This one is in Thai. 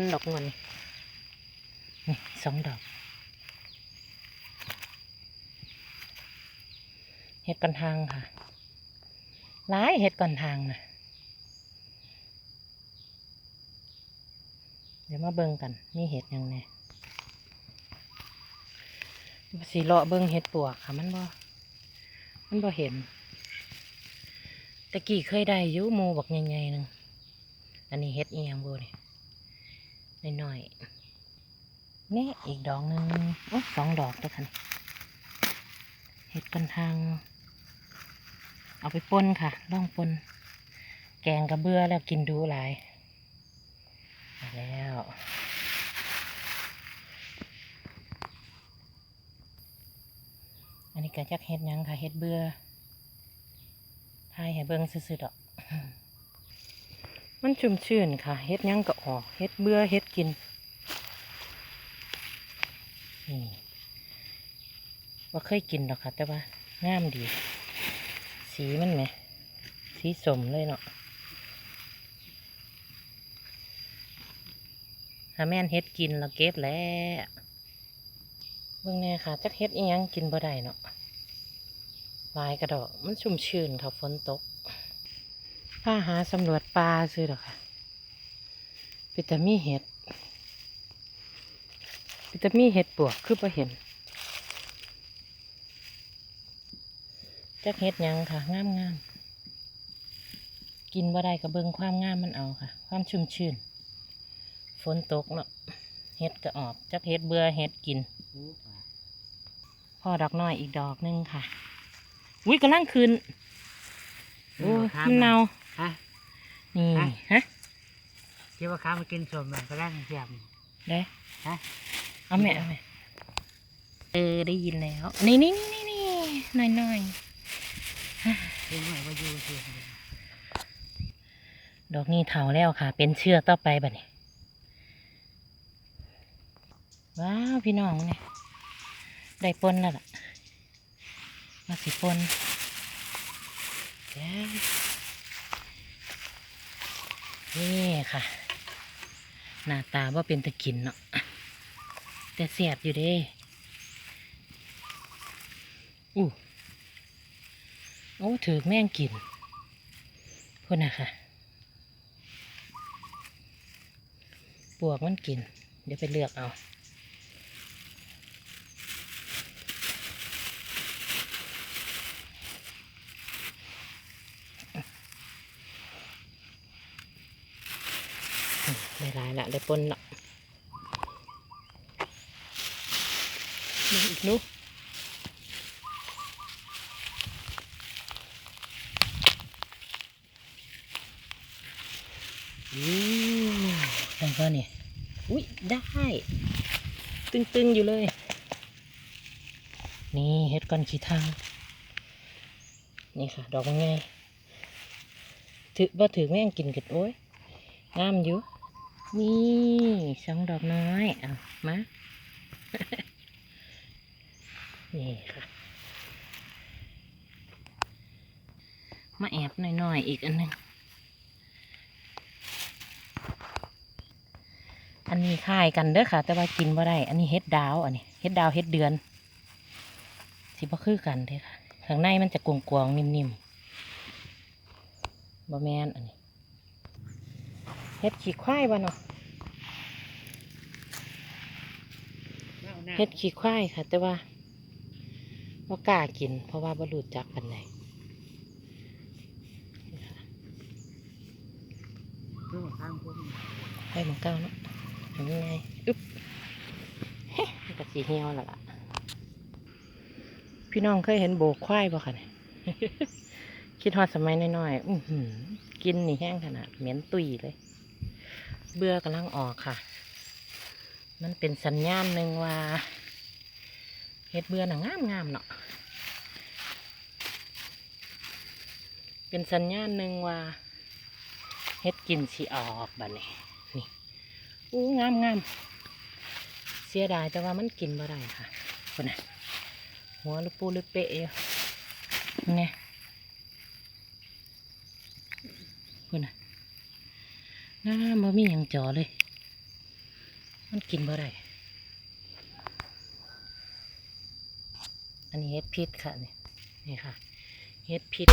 นดอกเงินนี่สองดอกเห็ดก่อนทางค่ะหลายเห็ดก่อนทางนะเดี๋ยวมาเบิ่งกันมีเห็ดยังไงสีเลาะเบิ่งเห็ดปวกค่ะมันบ่มันบ่เห็นตะกี้เคยได้ยุหมูบักใหญ่ๆหนึงอันนี้เฮ็ดเอียังบ่นี่ น้อยๆนี่อีกดอกหนึ่งโอ้สองดอกแล้วค่ะนี่เฮ็ดกันทาง เอาไปปนค่ะล่องปนแกงกระเบื้อแล้วกินดูหลายมาแล้วอันนี้ก็จักเฮ็ดยังค่ะเฮ็ดเบื่อทายให้เบิ่งซื่อๆดอก มันชุ่มชื่นค่ะ เฮ็ดยังก็ออกเฮ็ดเบื่อเฮ็ดกินนี่ว่าเคยกินหรอกค่ะ แต่ว่างามดี สีมันไหม สีสมเลยเนาะถ้าแม่นเฮ็ดกินเราเก็บแล้วเบิ่งแน่ค่ะจักเฮ็ดอียังกินบ่ได้เนาะลายกระดอกมันชุ่มชื่นค่ะฝนตก ผ้าหาสำรวจปลาซื้อหรอกค่ะปิตามีเห็ดปิตามีเห็ดปวกคือพอเห็นจักเห็ดยังค่ะ งามงามกินบ่ได้กับเบิงความงามมันเอาค่ะ ความชุ่มชื่น ฝนตกเนาะเห็ดก็ออกจักเห็ดเบื่อเห็ดกินพ่อดอกน้อยอีกดอกหนึงค่ะ อุ้ยกำลังคืนโอ้ยมันเนา ฮะ นี่ฮะ ฮะคิดว่าข้ามากินสมแบบก็ได้เสียบได้ฮะ เอาแม่เอาแม่เออได้ยินแล้ว นี่นี่นี่นี่นี่หน่อยหน่อยคิดว่าว่าอยู่เสียบดอกนี้เถาแล้วค่ะ เป็นเชือกต่อไปบัดนี้ว้าวพี่น้องเนี่ยได้ปนแล้วล่ะมาสิปนแล้ว นี่ค่ะ หน้าตาว่าเป็นตะกินเนาะแต่เสียบอยู่เด้อู้โอ้ถือแม่งกินพุ่นนะค่ะปวกมันกิน เดี๋ยวไปเลือกเอา ได้หลายละได้ปนละนี่อีกนู้ได้ก็เนี่ย อุ้ยได้ ตึงๆอยู่เลย นี่เฮ็ดก้อนขี้ทางนี่ค่ะ ดอกมันไงถือว่าถือแม่งกินกันโอ้ย งามอยู่ นี่สองดอกน้อยเอามา นี่ค่ะ มาแอบหน่อยๆ อีกอันหนึงอันนี้คล้ายกันเด้อค่ะ แต่ว่ากินบ่ได้ อันนี้เฮ็ดดาว อันนี้เฮ็ดดาวเฮ็ดเดือน สิบ่คือกันเด้อค่ะ ข้างในมันจะกวงๆนิ่มๆบ่แม่นอันนี้ เฮ็ดขี้ควายบ่เนาะเฮ็ดขี้ควายค่ะ แต่ว่าว่ากล้ากิน เพราะว่าบ่รู้จักกันไหนเรื่องข้างพวกนี้ไปหมองเก้าเนาะทำยังไงอึ๊บเฮ้มันก็สีเหี่ยวแล้วล่ะ พี่น้องเคยเห็นโบกควายบ่คะเนี่ยคิดฮอดสมัยน้อยๆอื้อหือกินนี่แห้งขนาด เหม็นตุยเลย เบื่อกำลังออกค่ะ มันเป็นสัญญาณหนึ่งว่าเฮ็ดเบื่อน่ะงามงามๆเนาะเป็นสัญญาณหนึ่งว่าเฮ็ดกินสิออกบัดนี้นี่อู้งามงามเสียดายแต่ว่ามันกินบ่ได้ค่ะคนน่ะหัวลูกปูลูกเปะอยู่ไงคนน่ะ งามบ่มีอย่างจอเลย มันกินบ่ได้อันนี้เฮ็ดพิษค่ะนี่นี่ค่ะเฮ็ดพิษ